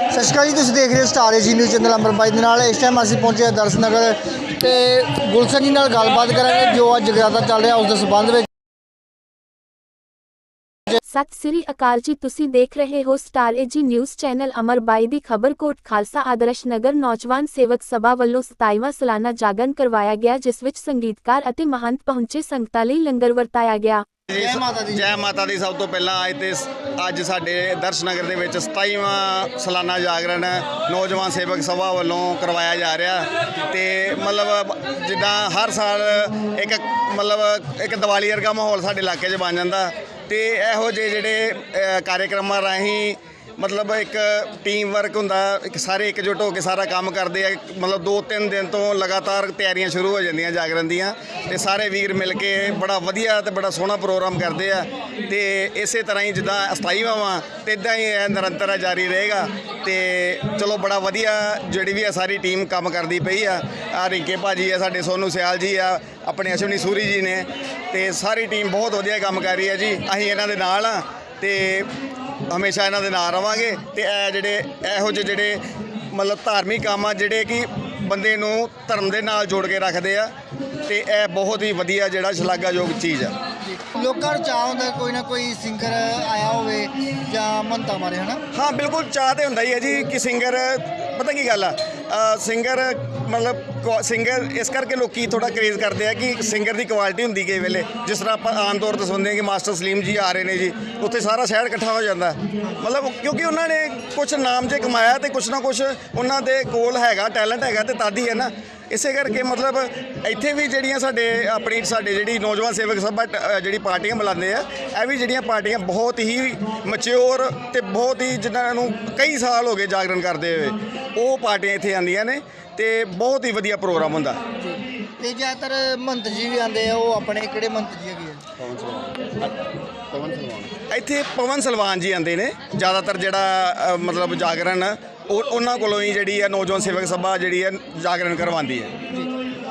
ਸਤਿ ਸ਼੍ਰੀ ਅਕਾਲ ਜੀ, ਤੁਸੀਂ ਦੇਖ ਰਹੇ ਹੋ star AG news channel Amrit ਬਾਈ ਦੇ ਨਾਲ। ਇਸ ਟਾਈਮ ਅਸੀਂ ਪਹੁੰਚੇ ਹਾਂ ਦਰਸ਼ਨ ਨਗਰ ਤੇ ਗੁਲਸ਼ਨ ਜੀ ਨਾਲ ਗੱਲਬਾਤ ਕਰਾਂਗੇ ਜੋ ਅੱਜ ਜਗਰਾਤਾ ਚੱਲ ਰਿਹਾ ਉਸ ਦੇ ਸਬੰਧ ਵਿੱਚ। ਸਤਿ ਸ੍ਰੀ ਅਕਾਲ ਜੀ ਤੁਸੀਂ ਦੇਖ ਰਹੇ ਹੋ star AG news channel Amar ਬਾਈ ਦੀ ਖਬਰ ਕੋਟ ਖਾਲਸਾ ਆਦਰਸ਼ ਨਗਰ ਨੌਜਵਾਨ ਸੇਵਕ ਸਭਾ ਵੱਲੋਂ 27ਵਾਂ ਸਾਲਾਨਾ ਜਾਗਰਣ ਕਰਵਾਇਆ ਗਿਆ ਜਿਸ ਵਿੱਚ ਸੰਗੀਤਕਾਰ ਅਤੇ ਮਹੰਤ ਪਹੁੰਚੇ ਸੰਗਤਾਂ ਲਈ ਲੰਗਰ ਵਰਤਾਇਆ ਗਿਆ ਜੈ ਮਾਤਾ ਦੀ। ਜੈ ਮਾਤਾ ਦੀ ਸਭ ਤੋਂ ਪਹਿਲਾਂ ਅੱਜ ਤੇ ਅੱਜ ਸਾਡੇ ਦਰਸ਼ਨਗਰ ਦੇ ਵਿੱਚ 27ਵਾਂ ਸਾਲਾਨਾ ਜਾਗਰਣ ਨੌਜਵਾਨ ਸੇਵਕ ਸਭਾ ਵੱਲੋਂ ਕਰਵਾਇਆ ਜਾ ਰਿਹਾ ਤੇ ਮਤਲਬ ਜਿੱਦਾਂ ਹਰ ਸਾਲ ਇੱਕ ਮਤਲਬ ਇੱਕ ਦੀਵਾਲੀ ਵਰਗਾ ਮਾਹੌਲ ਸਾਡੇ ਇਲਾਕੇ 'ਚ ਬਣ ਜਾਂਦਾ ਤੇ ਇਹੋ ਜਿਹੇ ਜਿਹੜੇ ਅ, ਕਾਰਜਕ੍ਰਮਾਂ ਰਾਹੀਂ ਮਤਲਬ ਇੱਕ ਟੀਮ ਵਰਕ ਹੁੰਦਾ, ਇੱਕ ਸਾਰੇ ਇਕਜੁੱਟ ਹੋ ਕੇ ਸਾਰਾ ਕੰਮ ਕਰਦੇ ਆ, ਮਤਲਬ 2-3 ਦਿਨ ਤੋਂ ਲਗਾਤਾਰ ਤਿਆਰੀਆਂ ਸ਼ੁਰੂ ਹੋ ਜਾਂਦੀਆਂ ਜਾਗਰਣ ਦੀਆਂ, ਤੇ ਸਾਰੇ ਵੀਰ ਮਿਲ ਕੇ ਬੜਾ ਵਧੀਆ ਤੇ ਬੜਾ ਸੋਹਣਾ ਪ੍ਰੋਗਰਾਮ ਕਰਦੇ ਆ, ਤੇ ਇਸੇ ਤਰ੍ਹਾਂ ਹੀ ਜਿੱਦਾਂ 27ਵਾਂ ਵਾ ਤੇ ਇਦਾਂ ਹੀ ਇਹ ਨਿਰੰਤਰ ਜਾਰੀ ਰਹੇਗਾ, ਤੇ ਚਲੋ ਬੜਾ ਵਧੀਆ ਜਿਹੜੀ ਵੀ ਆ ਸਾਰੀ ਟੀਮ ਕੰਮ ਕਰਦੀ ਪਈ ਆ ਆ ਰਿੰਕੇ ਭਾਜੀ ਆ, ਸਾਡੇ ਸੋਨੂ ਸਿਆਲ ਜੀ ਆ, ਆਪਣੇ ਅਸ਼ਵਨੀ ਸੂਰੀ ਜੀ ਨੇ, ਤੇ ਸਾਰੀ ਟੀਮ ਬਹੁਤ ਵਧੀਆ ਕੰਮ ਕਰ ਰਹੀ ਹੈ ਜੀ, ਅਸੀਂ ਇਹਨਾਂ ਦੇ ਨਾਲ ਆ, ਤੇ ਹਮੇਸ਼ਾ ਇਹਨਾਂ ਦੇ ਨਾਲ ਰਵਾਂਗੇ ਤੇ ਇਹ ਜਿਹੜੇ ਇਹੋ ਜਿਹੇ ਜਿਹੜੇ ਮਤਲਬ ਧਾਰਮਿਕ ਕੰਮ ਆ ਜਿਹੜੇ ਕਿ ਬੰਦੇ ਨੂੰ ਧਰਮ ਦੇ ਨਾਲ ਜੋੜ ਕੇ ਰੱਖਦੇ ਆ ਤੇ ਇਹ ਬਹੁਤ ਹੀ ਵਧੀਆ ਜਿਹੜਾ ਸ਼ਲਾਘਾਯੋਗ ਚੀਜ਼ ਆ। ਲੋਕਾਂ ਨੂੰ ਚਾਹ ਹੁੰਦਾ ਕੋਈ ਨਾ ਕੋਈ ਸਿੰਗਰ ਆਇਆ ਹੋਵੇ ਜਾਂ ਮੰਤਾ ਮਾਰੇ ਹਨਾ? ਹਾਂ ਬਿਲਕੁਲ ਚਾਹ ਤੇ ਹੁੰਦਾ ਹੀ ਹੈ ਜੀ ਕਿ ਸਿੰਗਰ ਪਤਾ ਕੀ ਗੱਲ ਆ? ਸਿੰਗਰ ਮਤਲਬ ਸਿੰਗਰ ਇਸ ਕਰਕੇ ਲੋਕੀ ਥੋੜਾ ਕਰੇਜ਼ ਕਰਦੇ ਆ ਕਿ ਸਿੰਗਰ ਦੀ ਕੁਆਲਿਟੀ ਹੁੰਦੀ ਕਈ ਵੇਲੇ। ਜਿਸ ਤਰ੍ਹਾਂ ਆਪਾਂ ਆਮ ਤੌਰ ਤੇ ਸੁਣਦੇ ਹਾਂ ਕਿ ਮਾਸਟਰ ਸਲੀਮ ਜੀ ਆ ਰਹੇ ਨੇ ਜੀ, ਉੱਥੇ ਸਾਰਾ ਸ਼ਹਿਰ ਇਕੱਠਾ ਹੋ ਜਾਂਦਾ। ਮਤਲਬ ਕਿਉਂਕਿ ਉਹਨਾਂ ਨੇ ਕੁਝ ਨਾਮ ਜੇ ਕਮਾਇਆ ਤੇ ਕੁਝ ਨਾ ਕੁਝ ਉਹਨਾਂ ਦੇ ਕੋਲ ਹੈਗਾ ਟੈਲੈਂਟ ਹੈਗਾ ਤੇ ਤਦ ਹੀ ਹੈ ਨਾ। ਇਸੇ ਕਰਕੇ ਮਤਲਬ ਇੱਥੇ ਵੀ ਜਿਹੜੀਆਂ ਸਾਡੇ ਆਪਣੀ ਸਾਡੇ ਜਿਹੜੀ ਨੌਜਵਾਨ ਸੇਵਕ ਸਭਾ ਟ- ਜਿਹੜੀ ਪਾਰਟੀਆਂ ਬੁਲਾਉਂਦੇ ਆ ਇਹ ਵੀ ਜਿਹੜੀਆਂ ਪਾਰਟੀਆਂ ਬਹੁਤ ਹੀ ਮੈਚਿਓਰ ਤੇ ਬਹੁਤ ਹੀ ਜਿਨ੍ਹਾਂ ਨੂੰ ਕਈ ਸਾਲ ਹੋ ਗਏ ਜਾਗਰਣ ਕਰਦੇ ਹੋਏ ਉਹ ਪਾਰਟੀਆਂ ਇੱਥੇ ਆਉਂਦੀਆਂ ਨੇ ਤੇ ਬਹੁਤ ਹੀ ਵਧੀਆ ਪ੍ਰੋਗਰਾਮ ਹੁੰਦਾ। ਤੇ ਜ਼ਿਆਦਾਤਰ ਮੰਤ ਜੀ ਵੀ ਆਉਂਦੇ ਆ ਉਹ ਆਪਣੇ ਕਿਹੜੇ ਮੰਤ ਜੀ ਹੈਗੇ ਆ? ਇੱਥੇ ਪਵਨ ਸਲਵਾਨ ਜੀ ਆਉਂਦੇ ਨੇ ਜ਼ਿਆਦਾਤਰ ਜਿਹੜਾ ਮਤਲਬ ਜਾਗਰਣ ਉਹ ਉਹਨਾਂ ਕੋਲੋਂ ਹੀ ਜਿਹੜੀ ਹੈ ਨੌਜਵਾਨ ਸੇਵਕ ਸਭਾ ਜਿਹੜੀ ਹੈ ਜਾਗਰਣ ਕਰਵਾਉਂਦੀ ਹੈ। ਜੀ।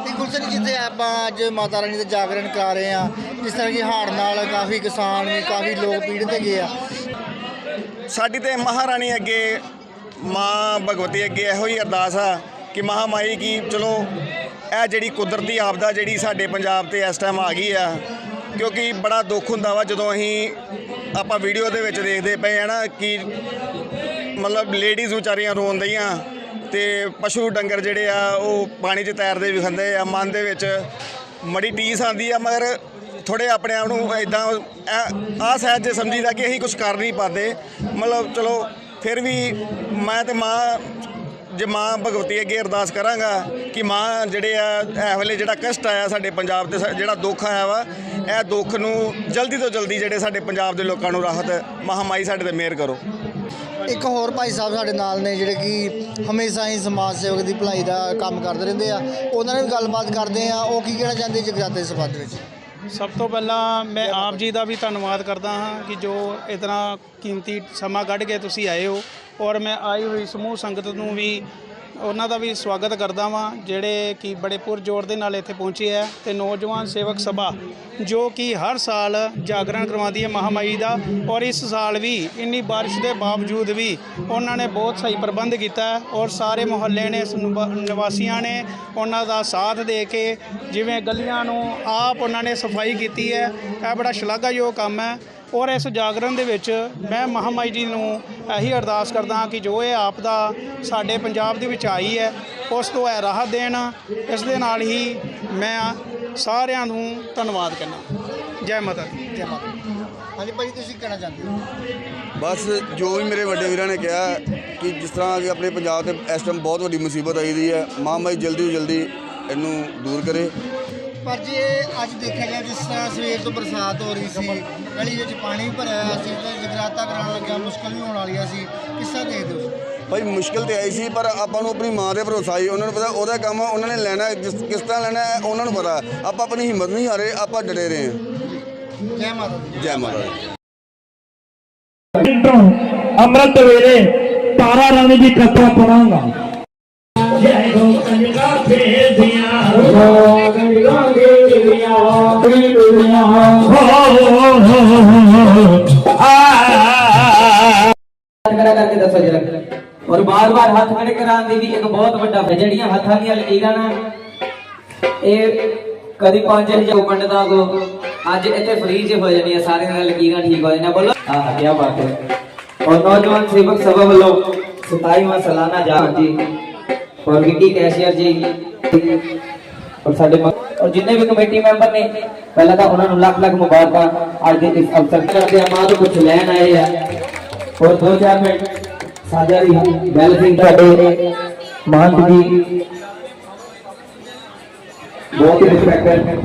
ਤੇ ਗੁਲਸ਼ਨ ਜੀ ਜਿੱਥੇ ਆਪਾਂ ਅੱਜ ਮਾਤਾ ਰਾਣੀ ਦਾ ਜਾਗਰਣ ਕਰਾ ਰਹੇ ਆ ਜਿਸ ਤਰ੍ਹਾਂ ਕਿ ਹਾੜ ਨਾਲ ਕਾਫੀ ਕਿਸਾਨ ਵੀ ਕਾਫੀ ਲੋਕ ਪੀੜਤ ਹੈਗੇ ਆ। ਸਾਡੀ ਤੇ ਮਹਾਰਾਣੀ ਅੱਗੇ ਮਾਂ ਭਗਵਤੀ ਅੱਗੇ ਇਹੋ ਹੀ ਅਰਦਾਸ ਆ ਕਿ ਮਹਾਮਾਈ ਕੀ ਚਲੋ ਇਹ ਜਿਹੜੀ ਕੁਦਰਤੀ ਆਪਦਾ ਜਿਹੜੀ ਸਾਡੇ ਪੰਜਾਬ ਤੇ ਇਸ ਟਾਈਮ ਆ ਗਈ ਆ ਕਿਉਂਕਿ ਬੜਾ ਦੁੱਖ ਹੁੰਦਾ ਵਾ ਜਦੋਂ ਅਸੀਂ ਆਪਾਂ ਵੀਡੀਓ ਦੇ ਵਿੱਚ ਦੇਖਦੇ ਪਏ ਆ ਨਾ ਕਿ ਮਤਲਬ ਲੇਡੀਜ਼ ਵਿਚਾਰੀਆਂ ਰੋਣ ਦਈਆਂ ਤੇ ਪਸ਼ੂ ਡੰਗਰ ਜਿਹੜੇ ਆ, ਉਹ ਪਾਣੀ 'ਚ ਤੈਰਦੇ ਵੀ ਖੰਦੇ ਆ, ਮਨ ਦੇ ਵਿੱਚ ਮੜੀ ਟੀਸ ਆਂਦੀ ਆ, ਮਗਰ ਥੋੜੇ ਆਪਣੇ ਆਪ ਨੂੰ ਇਦਾਂ ਆ ਸਹਿਜ ਜੇ ਸਮਝੀਦਾ ਕਿ ਅਸੀਂ ਕੁਝ ਕਰ ਨਹੀਂ ਪਾਉਂਦੇ। ਮਤਲਬ ਚਲੋ, ਫਿਰ ਵੀ ਮੈਂ ਤੇ ਮਾਂ ਜੇ ਮਾਂ ਭਗਵਤੀ ਅੱਗੇ ਅਰਦਾਸ ਕਰਾਂਗਾ ਕਿ ਮਾਂ ਜਿਹੜੇ ਆ, ਇਹ ਵੇਲੇ ਜਿਹੜਾ ਕਸ਼ਟ ਆਇਆ ਸਾਡੇ ਪੰਜਾਬ ਤੇ ਜਿਹੜਾ ਦੁੱਖ ਆਇਆ ਵਾ, ਇਹ ਦੁੱਖ ਨੂੰ ਜਲਦੀ ਤੋਂ ਜਲਦੀ ਜਿਹੜੇ ਸਾਡੇ ਪੰਜਾਬ ਦੇ ਲੋਕਾਂ ਨੂੰ ਰਾਹਤ ਮਹਾਮਾਈ ਸਾਡੇ ਤੇ ਮਿਹਰ ਕਰੋ। ਇੱਕ ਹੋਰ ਭਾਈ ਸਾਹਿਬ ਸਾਡੇ ਨਾਲ ਨੇ, ਜਿਹੜੇ ਕਿ ਹਮੇਸ਼ਾ ਹੀ ਸਮਾਜ ਸੇਵਕ ਦੀ ਭਲਾਈ ਦਾ ਕੰਮ ਕਰਦੇ ਰਹਿੰਦੇ ਆ। ਉਹਨਾਂ ਨਾਲ ਵੀ ਗੱਲਬਾਤ ਕਰਦੇ ਆ। ਉਹ ਕੀ ਕਹਿਣਾ ਚਾਹੁੰਦੇ ਜਗਰਾਤੇ ਦੇ ਸੰਬੰਧ ਵਿੱਚ? ਸਭ ਤੋਂ ਪਹਿਲਾਂ ਮੈਂ ਆਪ ਜੀ ਦਾ ਵੀ ਧੰਨਵਾਦ ਕਰਦਾ ਹਾਂ ਕਿ ਜੋ ਇਤਨਾ ਕੀਮਤੀ ਸਮਾਂ ਕੱਢ ਕੇ ਤੁਸੀਂ ਆਏ ਹੋ ਔਰ ਮੈਂ ਆਈ ਹੋਈ ਸਮੂਹ ਸੰਗਤ ਨੂੰ ਵੀ ਉਹਨਾਂ ਦਾ ਵੀ ਸਵਾਗਤ ਕਰਦਾ ਵਾਂ, ਜਿਹੜੇ ਕਿ ਬੜੇ ਪੁਰਜੋਰ ਦੇ ਨਾਲ ਇੱਥੇ ਪਹੁੰਚੇ ਹੈ ਤੇ ਨੌਜਵਾਨ ਸੇਵਕ ਸਭਾ, ਜੋ ਕਿ ਹਰ ਸਾਲ ਜਾਗਰਣ ਕਰਵਾਉਂਦੀ ਹੈ ਮਹਾਮਾਈ ਦਾ ਔਰ ਇਸ ਸਾਲ ਵੀ ਇੰਨੀ ਬਾਰਿਸ਼ ਦੇ ਬਾਵਜੂਦ ਵੀ ਉਹਨਾਂ ਨੇ ਬਹੁਤ ਸਹੀ ਪ੍ਰਬੰਧ ਕੀਤਾ ਔਰ ਸਾਰੇ ਮੁਹੱਲੇ ਨੇ ਨਿਵਾਸੀਆਂ ਨੇ ਉਹਨਾਂ ਦਾ ਸਾਥ ਦੇ ਕੇ ਜਿਵੇਂ ਗਲੀਆਂ ਨੂੰ ਆਪ ਉਹਨਾਂ ਨੇ ਸਫ਼ਾਈ ਕੀਤੀ ਹੈ, ਇਹ ਬੜਾ ਸ਼ਲਾਘਾਯੋਗ ਕੰਮ ਹੈ ਔਰ ਇਸ ਜਾਗਰਣ ਦੇ ਵਿੱਚ ਮੈਂ ਮਹਾਮਾਈ ਜੀ ਨੂੰ ਇਹੀ ਅਰਦਾਸ ਕਰਦਾ ਹਾਂ ਕਿ ਜੋ ਇਹ ਆਪਦਾ ਸਾਡੇ ਪੰਜਾਬ ਦੇ ਵਿੱਚ ਆਈ ਹੈ ਉਸ ਤੋਂ ਇਹ ਰਾਹਤ ਦੇਣ। ਇਸ ਦੇ ਨਾਲ ਹੀ ਮੈਂ ਸਾਰਿਆਂ ਨੂੰ ਧੰਨਵਾਦ ਕਰਨਾ। ਜੈ ਮਾਤਾ ਦੀ ਜੈ ਮਾਤਾ ਦੀ। ਹਾਂਜੀ ਭਾਈ ਤੁਸੀਂ ਕੀ ਕਹਿਣਾ ਚਾਹੁੰਦੇ ਹੋ? ਬਸ ਜੋ ਵੀ ਮੇਰੇ ਵੱਡੇ ਵੀਰਾਂ ਨੇ ਕਿਹਾ ਕਿ ਜਿਸ ਤਰ੍ਹਾਂ ਕਿ ਆਪਣੇ ਪੰਜਾਬ ਤੇ ਇਸ ਟਾਈਮ ਬਹੁਤ ਵੱਡੀ ਮੁਸੀਬਤ ਆਈ ਦੀ ਹੈ ਮਹਾਮਾਰੀ ਜਲਦੀ ਤੋਂ ਜਲਦੀ ਇਹਨੂੰ ਦੂਰ ਕਰੇ। ਪਰ ਜੇ ਅੱਜ ਦੇਖਿਆ ਗਿਆ ਜਿਸ ਤਰ੍ਹਾਂ ਸਵੇਰ ਤੋਂ ਬਰਸਾਤ ਹੋ ਰਹੀ ਸੀ ਗਲੀ ਵਿੱਚ ਪਾਣੀ ਭਰਿਆ ਹੋਇਆ ਸੀ ਤੇ ਜਗਰਾਤਾ ਕਰਾਉਣ ਲੱਗਿਆ ਮੁਸ਼ਕਲ ਵੀ ਹੋਣ ਵਾਲੀਆਂ ਸੀ ਕਿਸ ਤਰ੍ਹਾਂ ਦੇਖਦੇ ਹੋ? ਭਾਈ ਮੁਸ਼ਕਿਲ ਤੇ ਆਈ ਸੀ ਪਰ ਆਪਾਂ ਨੂੰ ਆਪਣੀ ਮਾਂ ਦੇ ਭਰੋਸਾ ਹੀ ਉਹਨਾਂ ਨੂੰ ਪਤਾ ਉਹਦਾ ਕੰਮ ਉਹਨਾਂ ਨੇ ਲੈਣਾ ਜਿਸ ਕਿਸ ਤਰ੍ਹਾਂ ਲੈਣਾ ਹੈ ਉਹਨਾਂ ਨੂੰ ਪਤਾ। ਆਪਾਂ ਆਪਣੀ ਹਿੰਮਤ ਨਹੀਂ ਹਾਰੇ ਆਪਾਂ ਡਰੇ ਰਹੇ ਹਾਂ। ਜੈ ਮਾਤਾ ਦੀ। ਜੈ ਮਾਤਾ ਦੀ। ਅੰਮ੍ਰਿਤ ਵੇਲੇ ਤਾਰਾ ਰਾਣੀ ਦੀ ਕਥਾ ਪੜਾਂਗਾ। ਜੈ ਗੋ ਕੰਜਗਾ ਫੇਰਦੀਆਂ ਕਰਾ ਕਰਕੇ ਦੱਸੋ ਜਰਾ। ਔਰ ਬਾਰ-ਬਾਰ ਹੱਥ ਖੜੇ ਕਰਾਉਣ ਦੀ ਵੀ ਇੱਕ ਬਹੁਤ ਵੱਡਾ ਹੈ। ਜਿਹੜੀਆਂ ਹੱਥਾਂ ਦੀਆਂ ਲਕੀਰਾਂ ਨਾ, ਇਹ ਕਦੀ 5000 ਪੰਡਤਾਂ ਕੋ ਅੱਜ ਇੱਥੇ ਫ੍ਰੀ ਚ ਹੋ ਜਾਣੀਆਂ ਸਾਰਿਆਂ ਦੀਆਂ ਲਕੀਰਾਂ ਠੀਕ ਹੋ ਜਾਣੀਆਂ ਬੋਲੋ। ਆਹ ਕੀ ਬਾਤ ਹੈ। ਔਰ ਨੌਜਵਾਨ ਸੇਵਕ ਸਭਾ ਵੱਲੋਂ 27ਵਾਂ ਸਾਲਾਨਾ ਜਾਗ ਜੀ। ਔਰ ਵਿੱਕੀ ਕੈਸ਼ੀਅਰ ਜੀ। ਔਰ ਸਾਡੇ ਮ- ਔਰ ਜਿੰਨੇ ਵੀ ਕਮੇਟੀ ਮੈਂਬਰ ਨੇ ਪਹਿਲਾਂ ਤਾਂ ਉਹਨਾਂ ਨੂੰ ਲੱਖ ਲੱਖ ਮੁਬਾਰਕਾਂ ਅੱਜ ਦੇ ਇਸ ਅਵਸਰ ਤੇ ਕਰਦੇ ਆ ਮਾਂ ਤੋਂ ਕੁਝ ਲੈਣ ਆਏ ਆ ਔਰ ਦੋ ਚਾਰ ਮਿੰਟ ਸਾਜਾ ਦੀ ਬੈਲ ਸਿੰਘ ਸਾਡੇ ਮਹੰਤ ਜੀ ਬਹੁਤ ਹੀ ਰਿਸਪੈਕਟਡ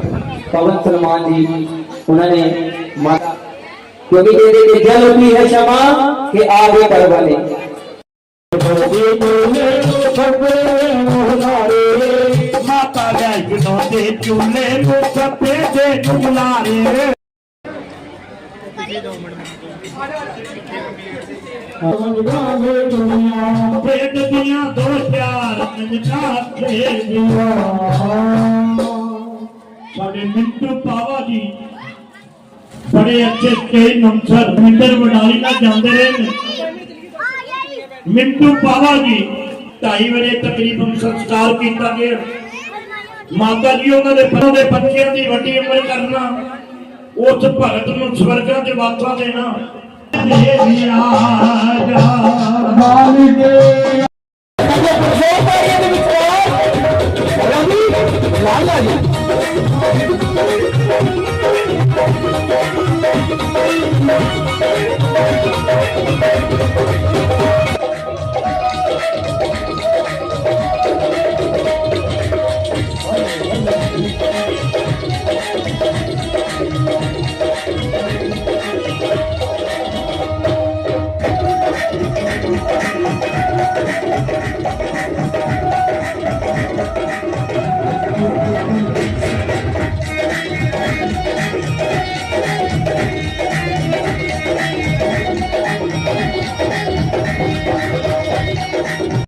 ਪਵਨ ਸਲਮਾਨ ਜੀ ਉਹਨਾਂ ਨੇ ਮਾਤਾ ਕਿਉਂਕਿ ਇਹਦੇ ਵਿੱਚ ਦੇ ਚੁੱਲੇ ਨੂੰ ਸੱਪੇ ਦੇ ਬੁਲਾਰੇ ਪੇਟ ਦੀਆਂ ਦੋ ਚਾਰ ਨਨਕਾ ਦੇ ਦਿਆ ਸਾਡੇ ਮਿੰਟੂ ਪਾਵਾ ਜੀ। ਬੜੇ ਅੱਛੇ ਨਮਸਰ ਮਿੰਦਰ ਵਡਾਲੀ ਨਾਲ ਜਾਂਦੇ ਰਹੇ ਨੇ। ਮਿੰਟੂ ਪਾਵਾ ਜੀ। 2:30 ਵਜੇ ਤਕਰੀਬਨ ਸੰਸਕਾਰ ਕੀਤਾ ਗਿਆ। ਮਾਤਾ ਜੀ, ਉਹਨਾਂ ਦੇ ਪਰਾਂ ਦੇ ਬੱਚਿਆਂ ਦੀ ਵੱਡੀ ਉਮਰ ਕਰਨਾ ਉਸ ਭਗਤ ਨੂੰ ਸਵਰਗਾਂ ਦੇ ਵਾਤਾਂ ਦੇਣਾ।